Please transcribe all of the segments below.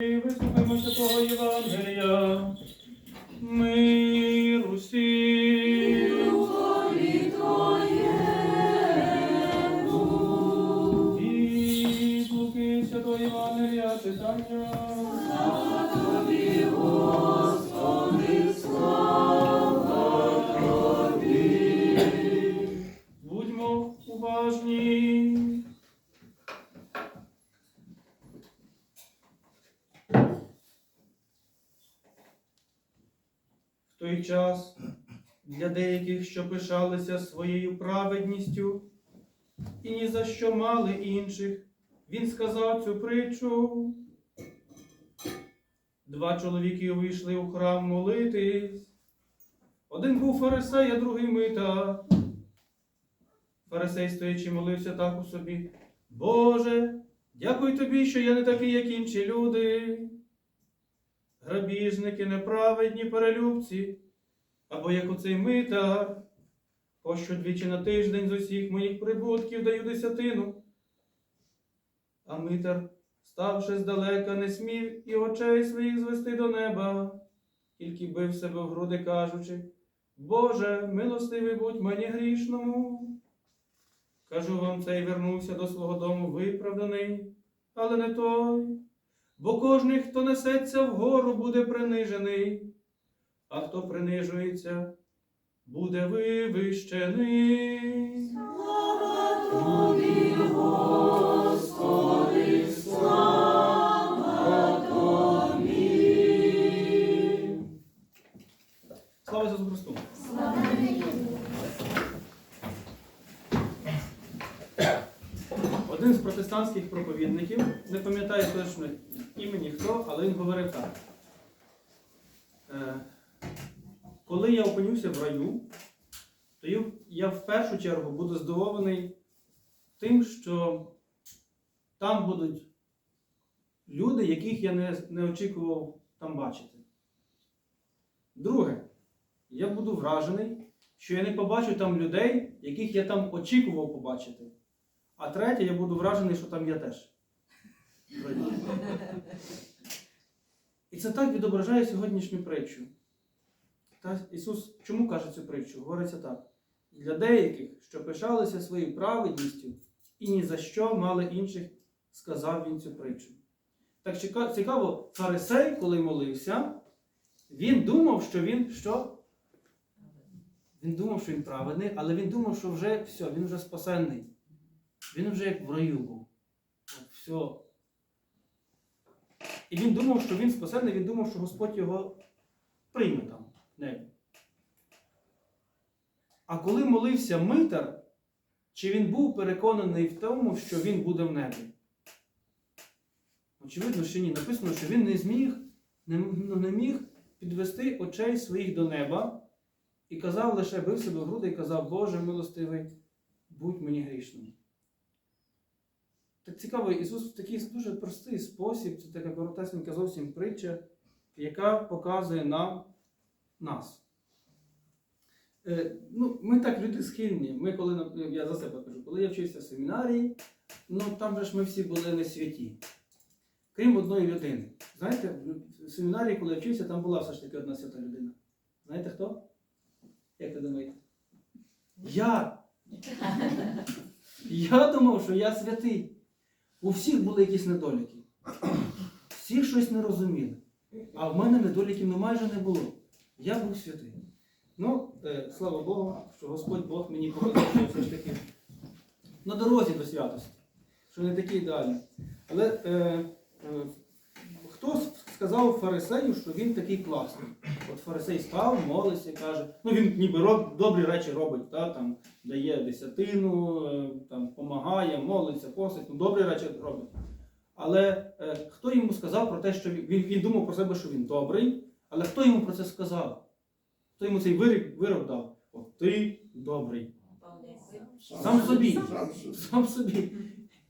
Вислухаймо Святого Євангелія. Мир усім. Час для деяких, що пишалися своєю праведністю і ні за що мали інших, він сказав цю притчу. Два чоловіки увійшли у храм молитись. Один був фарисей, а другий митар. Фарисей, стоячи, молився так у собі. Боже, дякую тобі, що я не такий, як інші люди. Грабіжники, неправедні перелюбці, або як оцей митар, пощо двічі на тиждень з усіх моїх прибутків даю десятину. А митар, ставши здалека, не смів і очей своїх звести до неба, тільки бив себе в груди, кажучи, Боже, милостивий будь мені грішному. Кажу вам, цей вернувся до свого дому виправданий, але не той. Бо кожний, хто несеться вгору, буде принижений, а хто принижується, буде вивищений. Слава Ісусу Христу! Один з протестантських проповідників, не пам'ятаю точно імені хто, але він говорив так. Коли я опинюся в раю, то я- я в першу чергу буду здивований тим, що там будуть люди, яких я не, не очікував там бачити. Друге, я буду вражений, що я не побачу там людей, яких я там очікував побачити. А третє, я буду вражений, що там я теж. І це так відображає сьогоднішню притчу. Ісус чому каже цю притчу? Говориться так. Для деяких, що пишалися своєю праведністю і ні за що мали інших, сказав він цю притчу. Так цікаво, фарисей, коли молився, він думав, що він що? Він думав, що він праведний, але він думав, що вже все, він вже спасенний. Він вже як в раю був. От все. І він думав, що він спасений, він думав, що Господь його прийме небі. А коли молився митар, чи він був переконаний в тому, що він буде в небі? Очевидно, що ні. Написано, що він не зміг, не, ну, не міг підвести очей своїх до неба і казав лише бив себе в груди і казав, Боже милостивий, будь мені грішним. Так цікаво, Ісус в такий дуже простий спосіб, це така коротесенька зовсім притча, яка показує нам нас. Е, ну, ми так люди схильні. Ми, коли, я за себе кажу, коли я вчився в семінарії, ну там же ж ми всі були не святі. Крім одної людини. Знаєте, в семінарії, коли я вчився, там була все ж таки одна свята людина. Знаєте хто? Як ви думаєте? Я! Я думав, що я святий. У всіх були якісь недоліки. Всі щось не розуміли. А в мене недоліків ну, майже не було. Я був святий. Ну, е, слава Богу, що Господь Бог мені показав, що все ж таки на дорозі до святості, що не такий ідеальний. Але е, е, хтось сказав фарисею, що він такий класний. От фарисей став, молився, каже, ну він ніби роб, добрі речі робить, та, там, дає десятину, е, там, помагає, молиться, посить, ну, добрі речі робить. Але е, хто йому сказав про те, що він, він думав про себе, що він добрий, але хто йому про це сказав? Хто йому цей вирок, вирок дав? От ти добрий. Сам собі. Сам собі.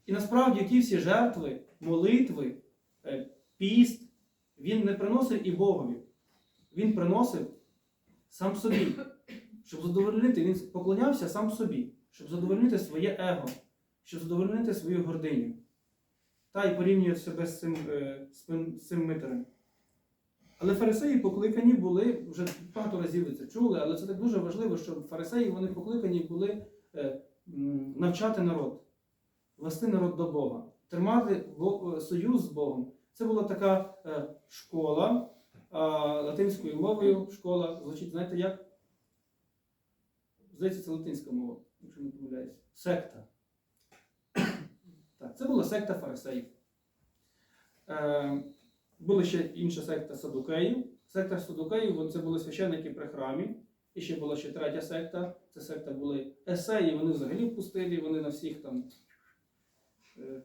І насправді ті всі жертви, молитви, е, піст, він не приносив і Богові. Він приносив сам собі. Щоб задовольнити, він поклонявся сам собі, щоб задовольнити своє его, щоб задовольнити свою гординю. та й порівнює себе з цим, е, з цим- з цим митарем. Але фарисеї покликані були, вже багато разів ви це чули, але це так дуже важливо, що фарисеї вони покликані були е, навчати народ, вести народ до Бога, тримати е, союз з Богом. Це була така е, школа латинською мовою. Школа звучить, знаєте як? Здається, це латинська мова, якщо не помиляюсь. Секта. Так, це була секта фарисеїв. Була ще інша секта садукеїв. Секта садукеїв це були священники при храмі. І ще була ще третя секта. Це секта були есеї, вони взагалі в пустелі, вони на всіх там е,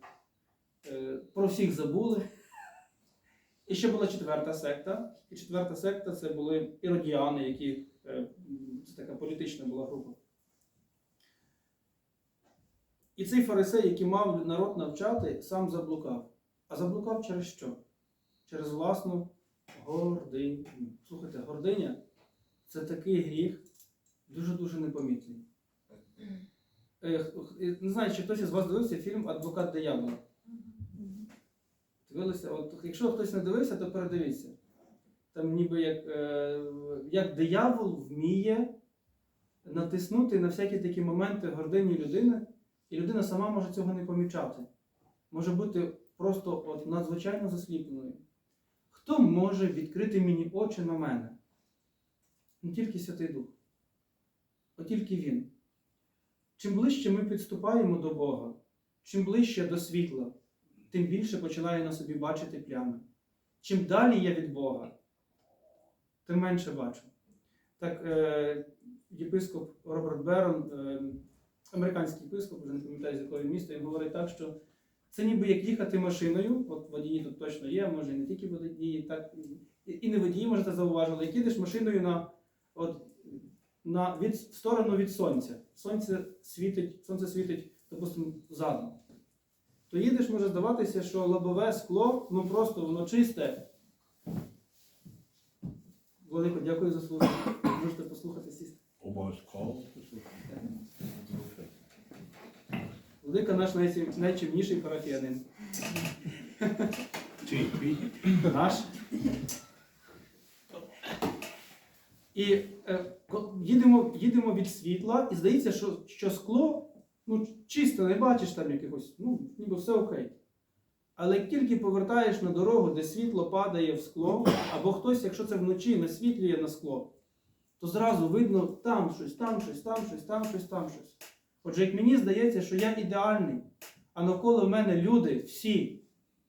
е, про всіх забули. І ще була четверта секта. І четверта секта це були іродіани, які е, це така політична була група. І цей фарисей, який мав народ навчати, сам заблукав. А заблукав через що? Через власну гординю. Слухайте, гординя це такий гріх, дуже-дуже непомітний. Е, Не знаю, чи хтось із вас дивився фільм Адвокат диявола. Дивилися, от якщо хтось не дивився, то передивіться. Там ніби як, е, як диявол вміє натиснути на всякі такі моменти гордині людини, і людина сама може цього не помічати. Може бути просто от надзвичайно засліпленою. Хто може відкрити мені очі на мене? Не тільки Святий Дух, от тільки Він. Чим ближче ми підступаємо до Бога, чим ближче до світла, тим більше починаю на собі бачити плями. Чим далі я від Бога, тим менше бачу. Так, е, єпископ Роберт Берон, е, американський єпископ, вже не пам'ятаю, з якого міста, він говорить так, що це ніби як їхати машиною, от водії тут точно є, може не тільки водії, так, і, не водії, може, ти зауважили, як їдеш машиною на, от, на від, сторону від сонця. Сонце світить, сонце світить, допустимо, задом. То їдеш, може здаватися, що лобове скло, ну просто воно чисте. Владико, дякую за слухання. Можете послухати сісти. Обов'язково. Владика наш найчим- найчимніший парафіянин. Наш. І е, їдемо, їдемо від світла, і здається, що, що скло ну, чисто, не бачиш там якихось, ну, ніби все окей. Але як тільки повертаєш на дорогу, де світло падає в скло, або хтось, якщо це вночі насвітлює на скло, то зразу видно там щось, там щось, там щось, там щось, там щось. Отже, як мені здається, що я ідеальний, а навколо мене люди всі,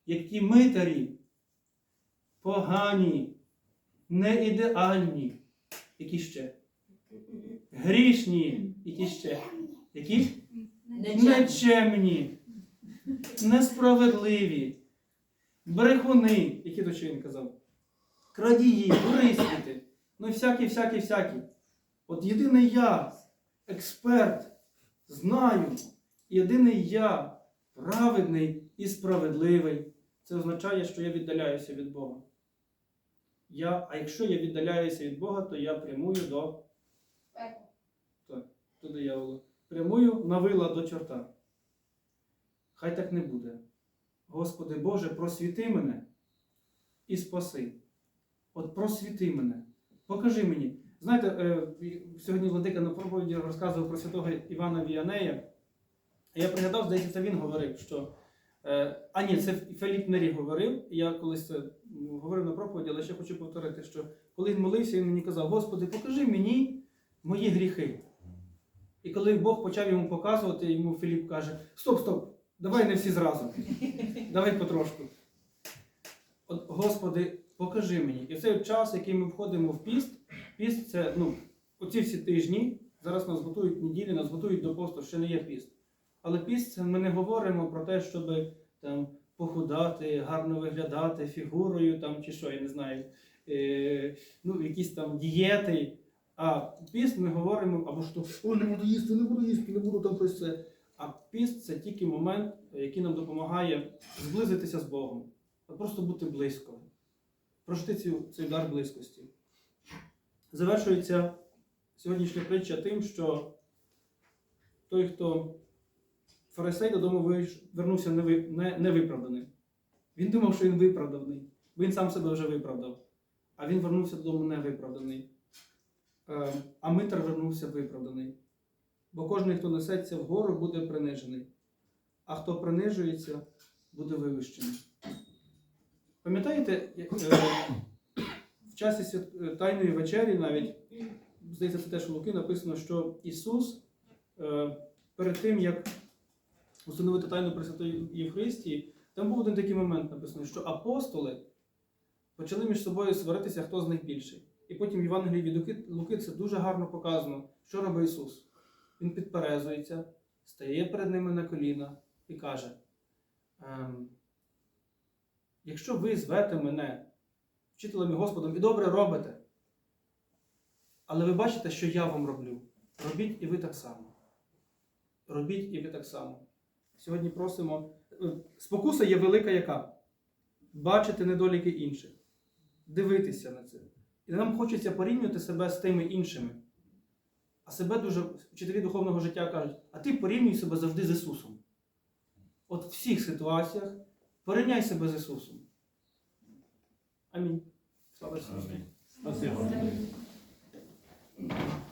які митарі, погані, неідеальні, які ще? Грішні, які ще? Які? Нечемні, несправедливі, брехуни, які то ще він казав, крадії, корисвіти, ну всякі, всякі, всякі. От єдиний я, експерт, знаю, єдиний я, праведний і справедливий. Це означає, що я віддаляюся від Бога. Я, а якщо я віддаляюся від Бога, то я прямую до, до диявола. Прямую на вила до чорта. Хай так не буде. Господи Боже, просвіти мене і спаси. От просвіти мене. Покажи мені. Знаєте, е, сьогодні Владика на проповіді розказував про святого Івана Віанея. Я пригадав, здається, він говорив, що. е, А ні, це Феліп Нері говорив. Я колись це говорив на проповіді, але ще хочу повторити, що коли він молився, він мені казав: Господи, покажи мені мої гріхи. І коли Бог почав йому показувати, йому Філіп каже: Стоп, стоп, давай не всі зразу. Давай потрошку. От, Господи, покажи мені. І цей час, який ми входимо в піст, піст це ну, оці всі тижні, зараз нас готують неділі, нас готують до посту, ще не є піст. Але піст ми не говоримо про те, щоб там похудати, гарно виглядати фігурою там, чи що, я не знаю, е, ну, якісь там дієти. А піст ми говоримо, або що о, не буду їсти, не буду їсти, не буду там щось це. А піст це тільки момент, який нам допомагає зблизитися з Богом, От просто бути близько, прожити цей дар близькості. Завершується сьогоднішня притча тим, що той, хто фарисей додому вернувся неви- не- невиправданий. Він думав, що він виправданий, він сам себе вже виправдав. А він вернувся додому невиправданий. Е, А Митр вернувся виправданий. Бо кожен, хто несеться вгору, буде принижений, а хто принижується, буде вивищений. Пам'ятаєте, е, в часі свят... е, Тайної вечері навіть, здається, це теж у Луки написано, що Ісус е, перед тим, як установити тайну Пресвятої Євхаристії, там був один такий момент написано, що апостоли почали між собою сваритися, хто з них більший. І потім в Євангелії від Луки це дуже гарно показано, що робить Ісус. Він підперезується, стає перед ними на коліна і каже: ем, якщо ви звете мене вчителем і Господом і добре робите, але ви бачите, що я вам роблю, робіть і ви так само. Робіть і ви так само. Сьогодні просимо. е, Спокуса є велика яка? Бачити недоліки інших, дивитися на це. І нам хочеться порівнювати себе з тими іншими. А себе дуже вчителі духовного життя кажуть, а ти порівнюй себе завжди з Ісусом. От в всіх ситуаціях порівняй себе з Ісусом. a mim. Salvação. Amém. Amém. Amém.